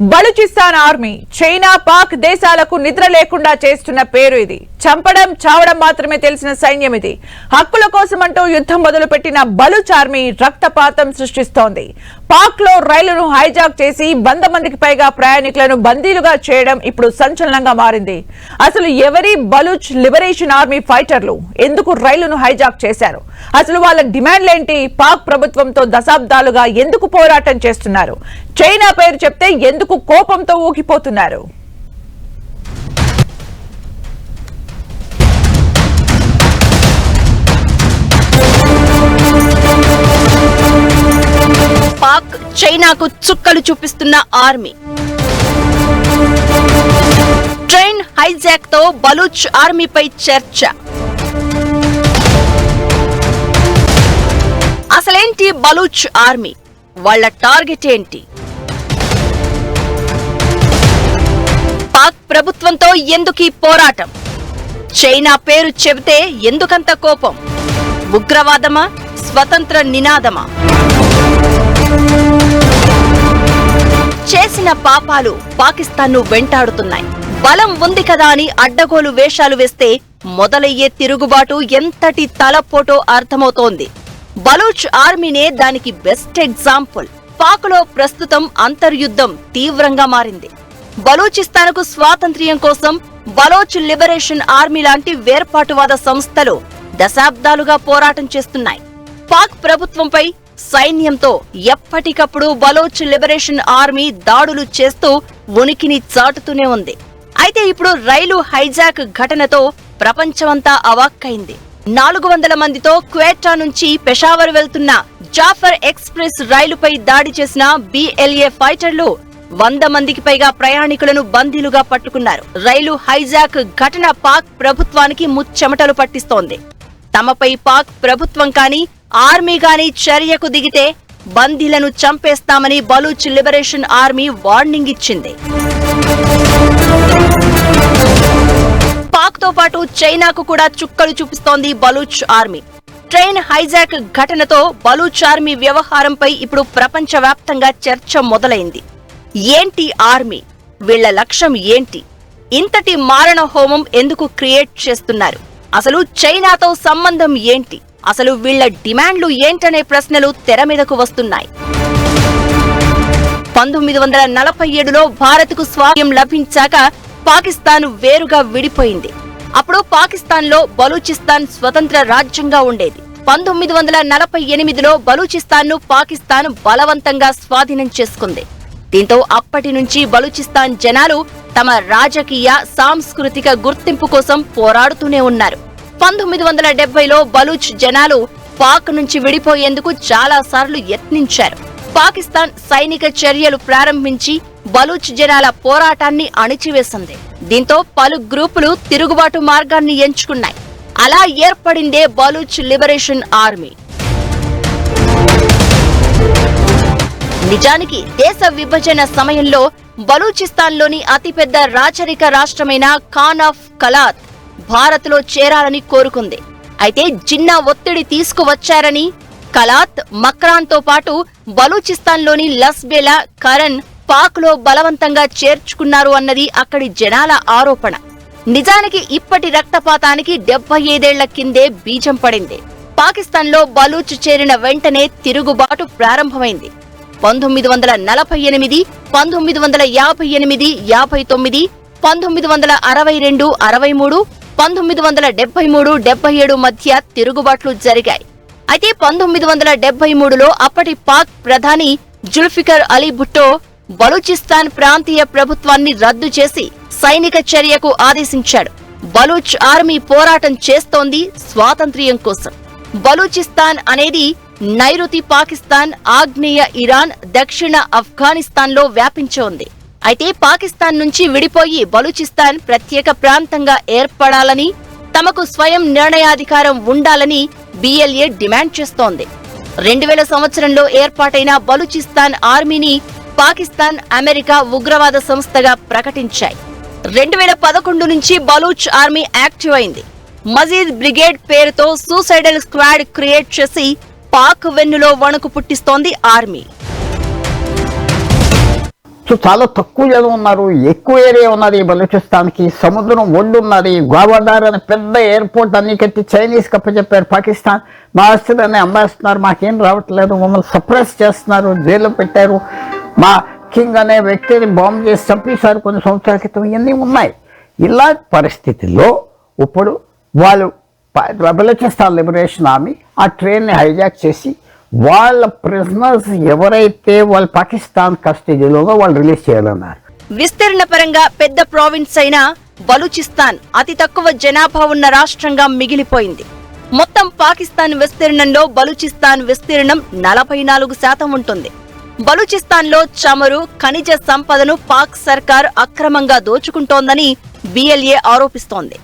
Balochistan army China Pak దేశాలకు నిద్ర లేకుండా చేస్తున్న పేరు ఇది. చంపడం చావడం మాత్రమే తెలిసిన సైన్యం ఇది. హక్కుల కోసమంటూ యుద్ధం మొదలుపెట్టిన బలూచ్ ఆర్మీ రక్తపాతం సృష్టిస్తోంది. పాక్లో రైలును హైజాక్ చేసి వంద మందికి పైగా ప్రయాణికులను బందీలుగా చేయడం ఇప్పుడు సంచలనంగా మారింది. అసలు ఎవరి బలూచ్ లిబరేషన్ ఆర్మీ ఫైటర్లు ఎందుకు రైలును హైజాక్ చేశారు? అసలు వాళ్ళ డిమాండ్లేంటి పాక్ ప్రభుత్వంతో దశాబ్దాలుగా ఎందుకు పోరాటం చేస్తున్నారు? చైనా పేరు చెప్తే ఎందుకు కోపంతో ఊగిపోతున్నారు? పాక్ చైనాకు చుక్కలు చూపిస్తున్న ఆర్మీ. ట్రైన్ హైజాక్తో బలూచ్ ఆర్మీపై చర్చ. అసలేంటి బలూచ్ ఆర్మీ? వాళ్ళ టార్గెట్ ఏంటి? పాక్ ప్రభుత్వంతో ఎందుకీ పోరాటం? చైనా పేరు చెబితే ఎందుకంత కోపం? ఉగ్రవాదమా? స్వతంత్ర నినాదమా? చేసిన పాపాలు పాకిస్తాన్ను వెంటాడుతున్నాయి. బలం ఉంది కదా అని అడ్డగోలు వేషాలు వేస్తే మొదలయ్యే తిరుగుబాటు ఎంతటి తలపోటో అర్థమవుతోంది. బలూచ్ ఆర్మీనే దానికి బెస్ట్ ఎగ్జాంపుల్. పాక్లో ప్రస్తుతం అంతర్యుద్ధం తీవ్రంగా మారింది. బలూచిస్తాన్కు స్వాతంత్ర్యం కోసం బలోచ్ లిబరేషన్ ఆర్మీ లాంటి వేర్పాటువాద సంస్థలు దశాబ్దాలుగా పోరాటం చేస్తున్నాయి. పాక్ ప్రభుత్వంపై సైన్యంతో ఎప్పటికప్పుడు బలోచ్ లిబరేషన్ ఆర్మీ దాడులు చేస్తూ ఉనికిని చాటుతూనే ఉంది. అయితే ఇప్పుడు రైలు హైజాక్ ఘటనతో ప్రపంచమంతా అవాక్కైంది. నాలుగు వందల మందితో క్వేటా నుంచి పెషావర్ వెళ్తున్న జాఫర్ ఎక్స్ప్రెస్ రైలుపై దాడి చేసిన బిఎల్ఏ ఫైటర్లు వంద మందికి పైగా ప్రయాణికులను బందీలుగా పట్టుకున్నారు. రైలు హైజాక్ ఘటన పాక్ ప్రభుత్వానికి ముచ్చెమటలు పట్టిస్తోంది. తమపై పాక్ ప్రభుత్వం కానీ ఆర్మీ గాని చర్యకు దిగితే బందీలను చంపేస్తామని బలూచ్ లిబరేషన్ ఆర్మీ వార్నింగ్ ఇచ్చింది. పాక్తో పాటు చైనాకు కూడా చుక్కలు చూపిస్తోంది బలూచ్ ఆర్మీ. ట్రైన్ హైజాక్ ఘటనతో బలూచ్ ఆర్మీ వ్యవహారంపై ఇప్పుడు ప్రపంచవ్యాప్తంగా చర్చ మొదలైంది. ఏంటి ఆర్మీ? వీళ్ళ లక్ష్యం ఏంటి? ఇంతటి మారణ హోమం ఎందుకు క్రియేట్ చేస్తున్నారు? అసలు చైనాతో సంబంధం ఏంటి? అసలు వీళ్ళ డిమాండ్లు ఏంటనే ప్రశ్నలు తెర మీదకు వస్తున్నాయి. పంతొమ్మిది వందల నలభై ఏడులో భారత్కు స్వాతంత్ర్యం లభించాక పాకిస్తాన్ వేరుగా విడిపోయింది. అప్పుడు పాకిస్తాన్లో బలూచిస్తాన్ స్వతంత్ర రాజ్యంగా ఉండేది. పంతొమ్మిది వందల నలభై ఎనిమిదిలో బలూచిస్తాన్ను పాకిస్తాన్ బలవంతంగా స్వాధీనం చేసుకుంది. దీంతో అప్పటి నుంచి బలూచిస్తాన్ జనాలు తమ రాజకీయ సాంస్కృతిక గుర్తింపు కోసం పోరాడుతూనే ఉన్నారు. పంతొమ్మిది వందల డెబ్బైలో బలూచ్ జనాలు పాక్ నుంచి విడిపోయేందుకు చాలా సార్లు యత్నించారు. పాకిస్తాన్ సైనిక చర్యలు ప్రారంభించి బలూచ్ జనాల పోరాటాన్ని అణిచివేసింది. దీంతో పలు గ్రూపులు తిరుగుబాటు మార్గాన్ని ఎంచుకున్నాయి. అలా ఏర్పడిందే బలూచ్ లిబరేషన్ ఆర్మీ. నిజానికి దేశ విభజన సమయంలో బలూచిస్తాన్లోని అతిపెద్ద రాచరిక రాష్ట్రమైన ఖాన్ ఆఫ్ కలాత్ భారత్లో చేరాలని కోరుకుంది. అయితే జిన్నా ఒత్తిడి తీసుకువచ్చారని కలాత్ మక్రాన్తో పాటు బలూచిస్తాన్లోని లస్బేలా కరణ్ పాక్లో బలవంతంగా చేర్చుకున్నారు అన్నది అక్కడి జనాల ఆరోపణ. నిజానికి ఇప్పటి రక్తపాతానికి డెబ్బై ఐదేళ్ళ కిందే బీజం పడింది. పాకిస్తాన్లో బలూచ్ చేరిన వెంటనే తిరుగుబాటు ప్రారంభమైంది. పంతొమ్మిది వందల నలభై ఎనిమిది పంతొమ్మిది వందల యాభై ఎనిమిది యాభై తొమ్మిది పంతొమ్మిది వందల అరవై రెండు అరవై మూడు పంతొమ్మిది వందల డెబ్బై మూడు డెబ్బై ఏడు మధ్య తిరుగుబాట్లు జరిగాయి. అయితే పంతొమ్మిది వందల డెబ్బై మూడులో అప్పటి పాక్ ప్రధాని జుల్ఫికర్ అలీ భుట్టో బలూచిస్తాన్ ప్రాంతీయ ప్రభుత్వాన్ని రద్దు చేసి సైనిక చర్యకు ఆదేశించాడు. బలూచ్ ఆర్మీ పోరాటం చేస్తోంది స్వాతంత్ర్యం కోసం. బలూచిస్తాన్ అనేది నైరుతి పాకిస్తాన్ ఆగ్నేయ ఇరాన్ దక్షిణ ఆఫ్ఘనిస్తాన్లో వ్యాపించి ఉంది. అయితే పాకిస్తాన్ నుంచి విడిపోయి బలూచిస్తాన్ ప్రత్యేక ప్రాంతంగా ఏర్పడాలని తమకు స్వయం నిర్ణయాధికారం ఉండాలని బిఎల్ఏ డిమాండ్ చేస్తోంది. రెండు వేల సంవత్సరంలో ఏర్పాటైన బలూచిస్తాన్ ఆర్మీని పాకిస్తాన్ అమెరికా ఉగ్రవాద సంస్థగా ప్రకటించాయి. రెండు వేల పదకొండు నుంచి బలూచ్ ఆర్మీ యాక్టివ్ అయింది. మజీద్ బ్రిగేడ్ పేరుతో సూసైడల్ స్క్వాడ్ క్రియేట్ చేసి పాక్ వెన్నులో వణుకు పుట్టిస్తోంది ఆర్మీ. సో చాలా తక్కువ జనం ఉన్నారు ఎక్కువ ఏరియా ఉన్నది బలూచిస్తాన్కి సముద్రం ఒడ్డు ఉన్నది గోవాదార్ అనే పెద్ద ఎయిర్పోర్ట్ అన్ని కట్టి చైనీస్ కప్పచెప్పారు పాకిస్తాన్. మా ఆస్తులన్నీ అమ్మేస్తున్నారు మాకేం రావట్లేదు మమ్మల్ని సప్రెస్ చేస్తున్నారు జైల్లో పెట్టారు. మా కింగ్ అనే వ్యక్తిని బాంబు చేసి చంపేశారు కొన్ని సంవత్సరాల క్రితం ఇవన్నీ ఉన్నాయి. ఇలా పరిస్థితుల్లో ఇప్పుడు వాళ్ళు బలూచిస్తాన్ లిబరేషన్ ఆర్మీ ఆ ట్రైన్ని హైజాక్ చేసి వాళ్ళ ప్రిజనర్స్ ఎవరైతే వాళ్ళు పాకిస్తాన్ కస్టడీలో వాళ్ళు రిలీజ్ చేయాలన్నారు. విస్తరణ పరంగా పెద్ద ప్రావిన్స్ అయిన బలూచిస్తాన్ అతి తక్కువ జనాభా ఉన్న రాష్ట్రంగా మిగిలిపోయింది. మొత్తం పాకిస్తాన్ విస్తీర్ణంలో బలూచిస్తాన్ విస్తీర్ణం నలభై నాలుగు శాతం ఉంటుంది. బలూచిస్తాన్లో చమురు ఖనిజ సంపదను పాక్ సర్కార్ అక్రమంగా దోచుకుంటోందని బిఎల్ఏ ఆరోపిస్తోంది.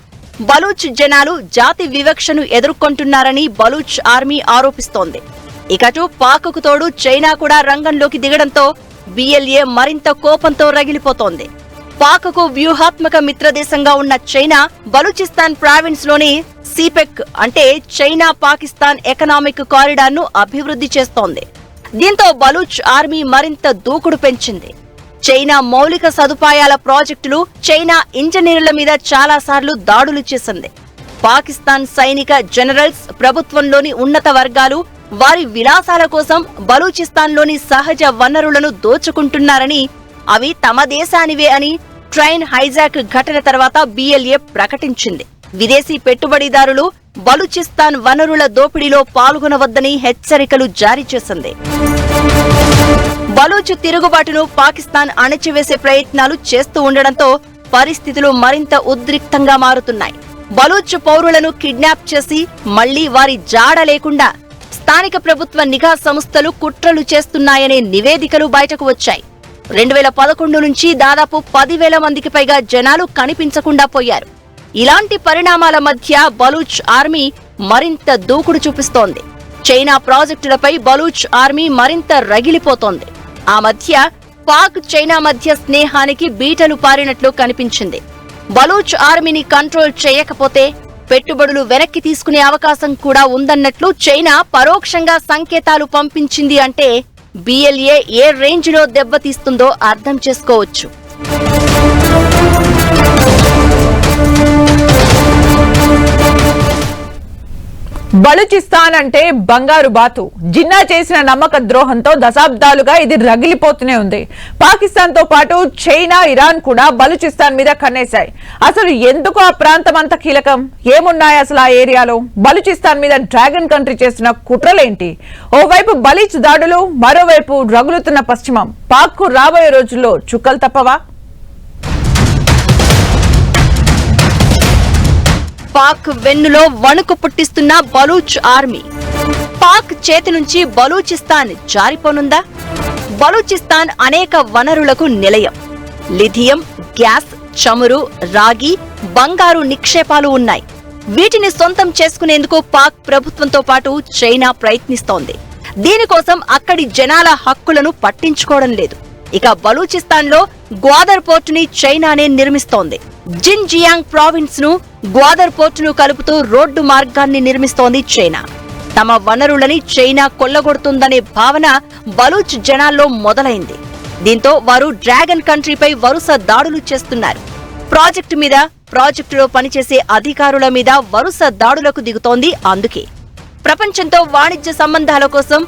బలూచ్ జనాలు జాతి వివక్షను ఎదుర్కొంటున్నారని బలూచ్ ఆర్మీ ఆరోపిస్తోంది. ఇకటు పాక్కు తోడు చైనా కూడా రంగంలోకి దిగడంతో బిఎల్ఏ మరింత కోపంతో రగిలిపోతోంది. పాక్కు వ్యూహాత్మక మిత్రదేశంగా ఉన్న చైనా బలూచిస్తాన్ ప్రావిన్స్లోని సిపెక్ అంటే చైనా పాకిస్తాన్ ఎకనామిక్ కారిడార్ను అభివృద్ధి చేస్తోంది. దీంతో బలూచ్ ఆర్మీ మరింత దూకుడు పెంచింది. చైనా మౌలిక సదుపాయాల ప్రాజెక్టులు చైనా ఇంజనీర్ల మీద చాలాసార్లు దాడులు చేసింది. పాకిస్తాన్ సైనిక జనరల్స్ ప్రభుత్వంలోని ఉన్నత వర్గాలు వారి విలాసాల కోసం బలూచిస్తాన్లోని సహజ వనరులను దోచుకుంటున్నారని అవి తమ దేశానివే అని ట్రైన్ హైజాక్ ఘటన తర్వాత బిఎల్ఏ ప్రకటించింది. విదేశీ పెట్టుబడిదారులు బలూచిస్తాన్ వనరుల దోపిడీలో పాల్గొనవద్దని హెచ్చరికలు జారీ చేసింది. బలూచ్ తిరుగుబాటును పాకిస్తాన్ అణచివేసే ప్రయత్నాలు చేస్తూ ఉండడంతో పరిస్థితులు మరింత ఉద్రిక్తంగా మారుతున్నాయి. బలూచ్ పౌరులను కిడ్నాప్ చేసి మళ్ళీ వారి జాడ లేకుండా స్థానిక ప్రభుత్వ నిఘా సంస్థలు కుట్రలు చేస్తున్నాయనే నివేదికలు బయటకు వచ్చాయి. రెండు వేల పదకొండు నుంచి దాదాపు పదివేల మందికి పైగా జనాలు కనిపించకుండా పోయారు. ఇలాంటి పరిణామాల మధ్య బలూచ్ ఆర్మీ మరింత దూకుడు చూపిస్తోంది. చైనా ప్రాజెక్టులపై బలూచ్ ఆర్మీ మరింత రగిలిపోతోంది. ఆ మధ్య పాక్ చైనా మధ్య స్నేహానికి బీటలు పారినట్లు కనిపించింది. బలూచ్ ఆర్మీని కంట్రోల్ చేయకపోతే పెట్టుబడులు వెనక్కి తీసుకునే అవకాశం కూడా ఉందన్నట్లు చైనా పరోక్షంగా సంకేతాలు పంపించింది అంటే బిఎల్ఏ ఏ రేంజ్లో దెబ్బతీస్తుందో అర్థం చేసుకోవచ్చు. బలూచిస్తాన్ అంటే బంగారు బాతు. జిన్నా చేసిన నమ్మక ద్రోహంతో దశాబ్దాలుగా ఇది రగిలిపోతూనే ఉంది. పాకిస్తాన్తో పాటు చైనా ఇరాన్ కూడా బలూచిస్తాన్ మీద కన్నేశాయి. అసలు ఎందుకు ఆ ప్రాంతం అంత కీలకం? ఏమున్నాయి అసలు ఆ ఏరియాలో? బలూచిస్తాన్ మీద డ్రాగన్ కంట్రీ చేసిన కుట్రలేంటి? ఓవైపు బలీచ్ దాడులు మరోవైపు రగులుతున్న పశ్చిమం. పాక్కు రాబోయే రోజుల్లో చుక్కలు తప్పవా? పాక్ వెన్నులో వణుకు పుట్టిస్తున్న బలూచ్ ఆర్మీ. పాక్ చేతి నుంచి బలూచిస్తాన్ జారిపోనుందా? బలూచిస్తాన్ అనేక వనరులకు నిలయం. లిథియం గ్యాస్ చమురు రాగి బంగారు నిక్షేపాలు ఉన్నాయి. వీటిని సొంతం చేసుకునేందుకు పాక్ ప్రభుత్వంతో పాటు చైనా ప్రయత్నిస్తోంది. దీనికోసం అక్కడి జనాల హక్కులను పట్టించుకోవడం లేదు. ఇక బలూచిస్తాన్లో గ్వాదర్ పోర్టుని చైనానే నిర్మిస్తోంది. జిన్ జియాంగ్ ప్రావిన్స్ను గ్వాదర్ పోర్టును కలుపుతూ రోడ్డు మార్గాన్ని నిర్మిస్తోంది చైనా. తమ వనరులని చైనా కొల్లగొడుతుందనే భావన బలూచ్ జనాల్లో మొదలైంది. దీంతో వారు డ్రాగన్ కంట్రీపై వరుస దాడులు చేస్తున్నారు. ప్రాజెక్టు మీద ప్రాజెక్టులో పనిచేసే అధికారుల మీద వరుస దాడులకు దిగుతోంది అందుకే. ప్రపంచంతో వాణిజ్య సంబంధాల కోసం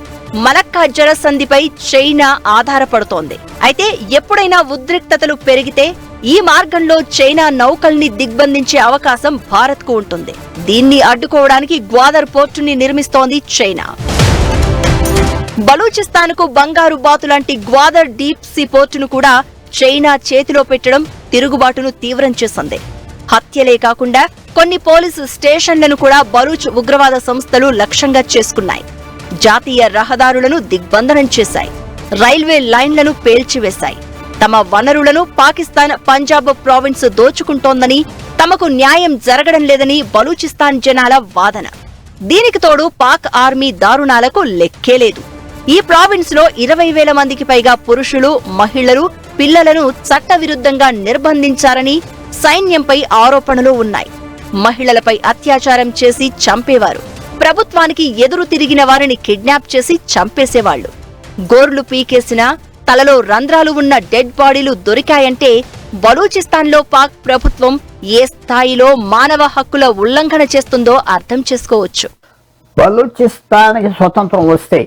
మలక్కా జలసంధిపై చైనా ఆధారపడుతోంది. అయితే ఎప్పుడైనా ఉద్రిక్తతలు పెరిగితే ఈ మార్గంలో చైనా నౌకల్ని దిగ్బంధించే అవకాశం భారత్కు ఉంటుంది. దీన్ని అడ్డుకోవడానికి గ్వాదర్ పోర్టుని నిర్మిస్తోంది చైనా. బలూచిస్తాన్కు బంగారు బాతు లాంటి గ్వాదర్ డీప్ సీ పోర్టును కూడా చైనా చేతిలో పెట్టడం తిరుగుబాటును తీవ్రం చేసింది. హత్యలే కాకుండా కొన్ని పోలీసు స్టేషన్లను కూడా బలూచ్ ఉగ్రవాద సంస్థలు లక్ష్యంగా చేసుకున్నాయి. జాతీయ రహదారులను దిగ్బంధనం చేశాయి. రైల్వే లైన్లను పేల్చివేశాయి. తమ వనరులను పాకిస్తాన్ పంజాబ్ ప్రావిన్స్ దోచుకుంటోందని తమకు న్యాయం జరగడం లేదని బలూచిస్తాన్ జనాల వాదన. దీనికి తోడు పాక్ ఆర్మీ దారుణాలకు లెక్కే లేదు. ఈ ప్రావిన్స్లో ఇరవై వేల మందికి పైగా పురుషులు మహిళలు పిల్లలను చట్టవిరుద్ధంగా నిర్బంధించారని సైన్యంపై ఆరోపణలు ఉన్నాయి. మహిళలపై అత్యాచారం చేసి చంపేవారు. ప్రభుత్వానికి ఎదురు తిరిగిన వారిని కిడ్నాప్ చేసి చంపేసేవాళ్ళు గోర్లు పీకేసిన తలలో రంధ్రాలు ఉన్న డెడ్ బాడీలు దొరికాయంటే బలూచిస్తాన్లో పాక్ ప్రభుత్వం ఏ స్థాయిలో మానవ హక్కుల ఉల్లంఘన చేస్తుందో అర్థం చేసుకోవచ్చు. బలూచిస్తాన్కి స్వతంత్రం వస్తే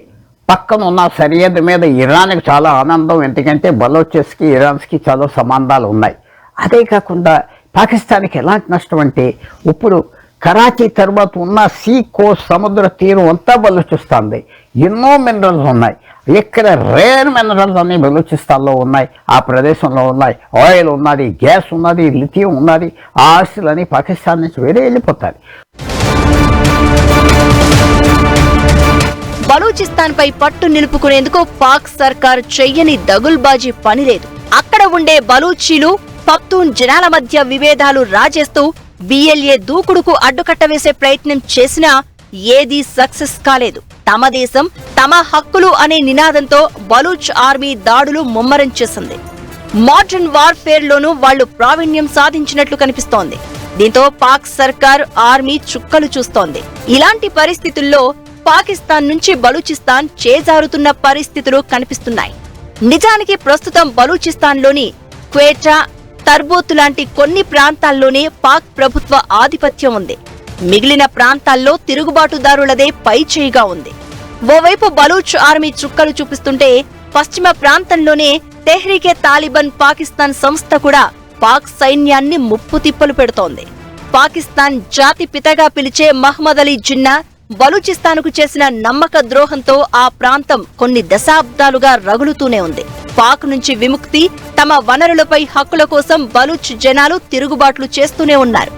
పక్కన ఉన్న సరిహద్దు మీద ఇరాన్కి చాలా ఆనందం. ఎందుకంటే బలోచిస్కి ఇరాన్స్కి చాలా సంబంధాలు ఉన్నాయి. అదే కాకుండా పాకిస్తాన్కి ఎలాంటి నష్టం అంటే ఇప్పుడు కరాచీ తర్వాత ఉన్న సీ కోస్ట్ సముద్ర తీరం అంతా బలూచిస్తుంది. ఎన్నో మినరల్స్ ఉన్నాయి. ఇక్కడ రేర్ మినరల్స్ అన్ని బలూచిస్తాన్లో ఉన్నాయి. ఆ ప్రదేశంలో ఉన్నాయి. ఆయిల్ ఉన్నది గ్యాస్ ఉన్నది లిథియం ఉన్నది. ఆ ఆస్తులన్నీ పాకిస్తాన్ నుంచి వేరే వెళ్ళిపోతాయి. బలూచిస్తాన్ పై పట్టు నిలుపుకునేందుకు పాక్ సర్కార్ చెయ్యని దగుల్బాజీ పనిలేదు. అక్కడ ఉండే బలూచీలు పప్తూన్ జనాల మధ్య విభేదాలు రాజేస్తూ బిఎల్ఏ దూకుడుకు అడ్డుకట్ట వేసే ప్రయత్నం చేసినా ఏదీ సక్సెస్ కాలేదు. తమ దేశం తమ హక్కులు అనే నినాదంతో బలూచ్ ఆర్మీ దాడులు ముమ్మరం చేసింది. మోడర్న్ వార్ఫేర్ లోనూ వాళ్ళు ప్రావీణ్యం సాధించినట్లు కనిపిస్తోంది. దీంతో పాక్ సర్కార్ ఆర్మీ చుక్కలు చూస్తోంది. ఇలాంటి పరిస్థితుల్లో పాకిస్తాన్ నుంచి బలూచిస్తాన్ చేజారుతున్న పరిస్థితులు కనిపిస్తున్నాయి. నిజానికి ప్రస్తుతం బలూచిస్తాన్లోని క్వేటా తర్బూత్ లాంటి కొన్ని ప్రాంతాల్లోనే పాక్ ప్రభుత్వ ఆధిపత్యం ఉంది. మిగిలిన ప్రాంతాల్లో తిరుగుబాటుదారులదే పైచేయిగా ఉంది. ఓవైపు బలూచ్ ఆర్మీ చుక్కలు చూపిస్తుంటే పశ్చిమ ప్రాంతంలోనే తెహ్రీకే తాలిబాన్ పాకిస్తాన్ సంస్థ కూడా పాక్ సైన్యాన్ని ముప్పు తిప్పలు పెడుతోంది. పాకిస్తాన్ జాతి పితగా పిలిచే మహ్మద్ అలీ జిన్నా బలూచిస్తాన్కు చేసిన నమ్మక ద్రోహంతో ఆ ప్రాంతం కొన్ని దశాబ్దాలుగా రగులుతూనే ఉంది. పాక్ నుంచి విముక్తి తమ వనరులపై హక్కుల కోసం బలూచ్ జనాలు తిరుగుబాట్లు చేస్తూనే ఉన్నారు.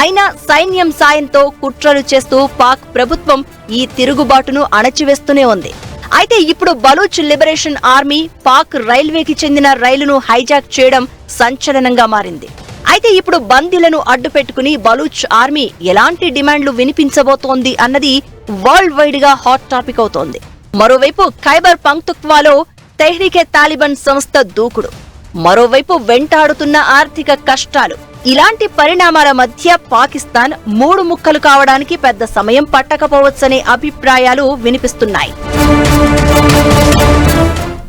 అయినా సైన్యం సాయంతో కుట్రలు చేస్తూ పాక్ ప్రభుత్వం ఈ తిరుగుబాటును అణచివేస్తూనే ఉంది. అయితే ఇప్పుడు బలూచ్ లిబరేషన్ ఆర్మీ పాక్ రైల్వేకి చెందిన రైలును హైజాక్ చేయడం సంచలనంగా మారింది. అయితే ఇప్పుడు బందీలను అడ్డుపెట్టుకుని బలూచ్ ఆర్మీ ఎలాంటి డిమాండ్లు వినిపించబోతోంది అన్నది వరల్డ్ వైడ్గా హాట్ టాపిక్ అవుతోంది. మరోవైపు ఖైబర్ పంక్తుక్వాలో తెహ్రీకే తాలిబాన్ సంస్థ దూకుడు. మరోవైపు వెంటాడుతున్న ఆర్థిక కష్టాలు. ఇలాంటి పరిణామాల మధ్య పాకిస్తాన్ మూడు ముక్కలు కావడానికి పెద్ద సమయం పట్టకపోవచ్చనే అభిప్రాయాలు వినిపిస్తున్నాయి.